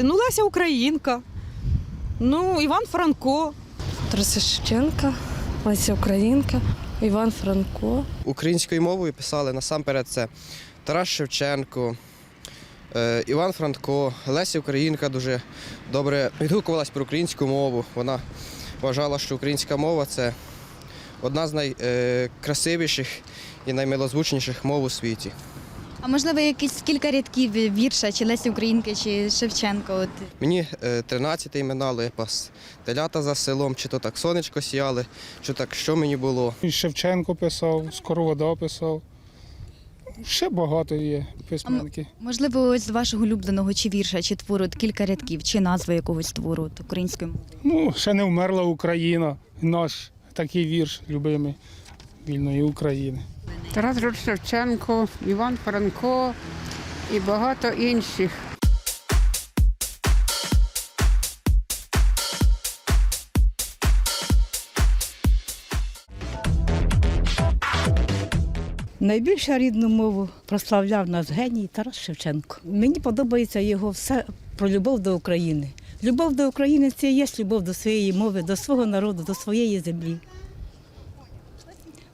сказати? Ну, Леся Українка, ну, Іван Франко. Тараса Шевченка, Леся Українка, Іван Франко. Українською мовою писали насамперед це Тарас Шевченко, е, Іван Франко, Леся Українка дуже добре відгукувалась про українську мову. Вона вважала, що українська мова це одна з найкрасивіших і наймилозвучніших мов у світі. А можливо, якісь кілька рядків вірша, чи Лесі Українки, чи Шевченко. От. Мені е, 13 імена я пас телята за селом, чи то так сонечко сіяли, чи так що мені було. І Шевченко писав, Скоровода писав. Ще багато є письменників. Можливо, ось з вашого улюбленого чи вірша, чи твору от кілька рядків, чи назви якогось твору от. Ну, ще не вмерла Україна. Наш такий вірш любимий вільної України. Тарас Шевченко, Іван Франко і багато інших. Найбільше рідну мову прославляв нас геній Тарас Шевченко. Мені подобається його все про любов до України. Любов до України це і є любов до своєї мови, до свого народу, до своєї землі.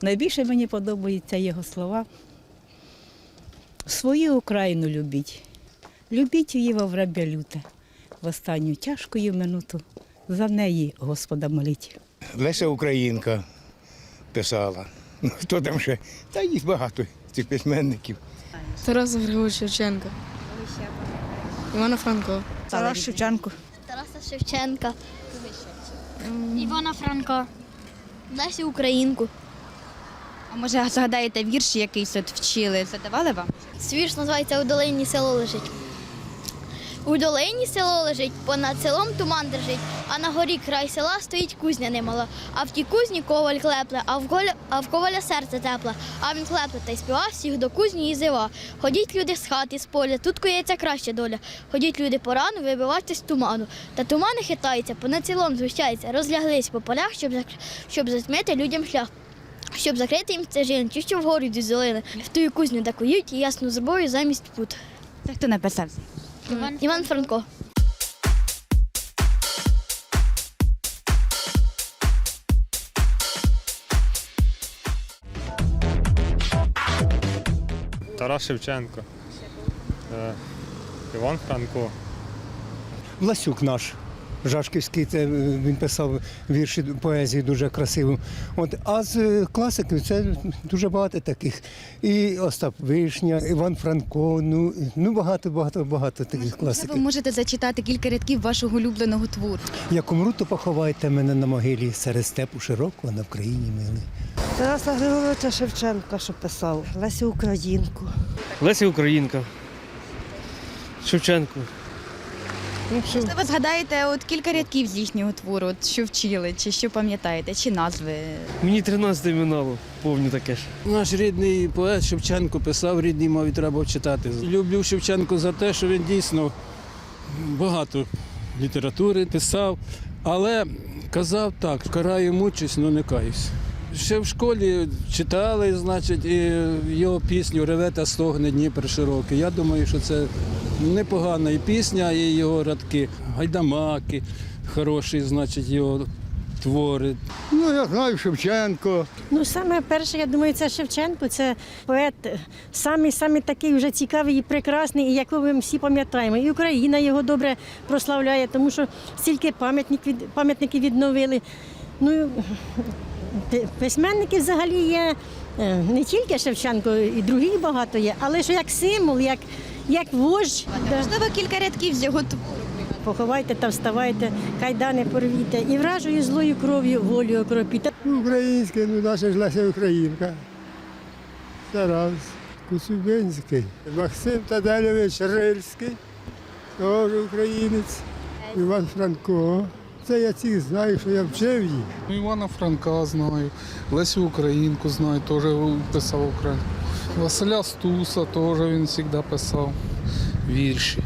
Найбільше мені подобаються його слова. Свою Україну любіть. Любіть її во врабя люте. В останню тяжкою минуту за неї Господа моліть. Леся Українка писала. Ну, хто там ще? Та їх багато цих письменників. Тарас Григорович Шевченка. Івана Франко. Тарас Шевченко. Тараса Шевченка, Івана Франка, Лесі Українку. Може згадаєте вірш якийсь от вчили? Задавали вам? Свірш називається У долині село лежить. У долині село лежить, понад селом туман держить, а на горі край села стоїть кузня немала. А в тій кузні коваль клепле, а в, коля, а в коваля серце тепле. А він клепле та й співав всіх до кузні і зива. Ходіть люди з хати, з поля, тут коїться краща доля. Ходіть люди порану, вибивайтесь з туману. Та тумани хитаються, понад селом звищаються, розляглись по полях, щоб, щоб затьмити людям шлях. Щоб закрити їм стежин, чи що вгору йдуть зелени. В тую кузню де кують і ясну зброю замість пут. Це хто написав? Іван, Іван Франко. Тарас Шевченко, е, Іван Франко. Власюк наш. Жашківський, це е, він писав вірші поезії дуже красиву. От, а з е, класиків це дуже багато таких. І Остап Вишня, Іван Франко, ну, ну багато, багато, багато таких класиків. можете зачитати кілька рядків вашого улюбленого твору. Як умру, то поховайте мене на могилі серед степу широкого на Вкраїні милий. Тараса Григоровича Шевченка, що писав. Лесю Українку. Леся Українка. Шевченко. Можливо, згадаєте от кілька рядків з їхнього твору, от що вчили, чи що пам'ятаєте, чи назви. Мені 13 минало, повні таке ж. Наш рідний поет Шевченко писав рідній мові треба читати. Люблю Шевченко за те, що він дійсно багато літератури писав, але казав так, караю мучусь, але не каюсь. Ще в школі читали, значить, і його пісню Реве та стогне Дніпр широкий. Я думаю, що це непогана і пісня, і його радки, гайдамаки, хороші, значить, його твори. Ну, я знаю Шевченко. Ну, саме перше, я думаю, це Шевченко, це поет самий, самий такий вже цікавий і прекрасний, і якого ми всі пам'ятаємо. І Україна його добре прославляє, тому що стільки пам'ятників відновили. Ну, письменники взагалі є е, не тільки Шевченко, і других багато є, але що як символ, як, як вождь. Можливо, кілька рядків з його твору. Поховайте та вставайте, кайдани порвіте, і вражою злою кров'ю волю окропіте. Українське, ну наша ж Леся Українка. Тарас Куцюбинський. Максим Тадельович Рильський, теж українець. Іван Франко. Це я цих знаю, що я вчив їх. Ну, Івана Франка знаю, Лесю Українку знаю, теж писав Україну. Василя Стуса теж він завжди писав вірші.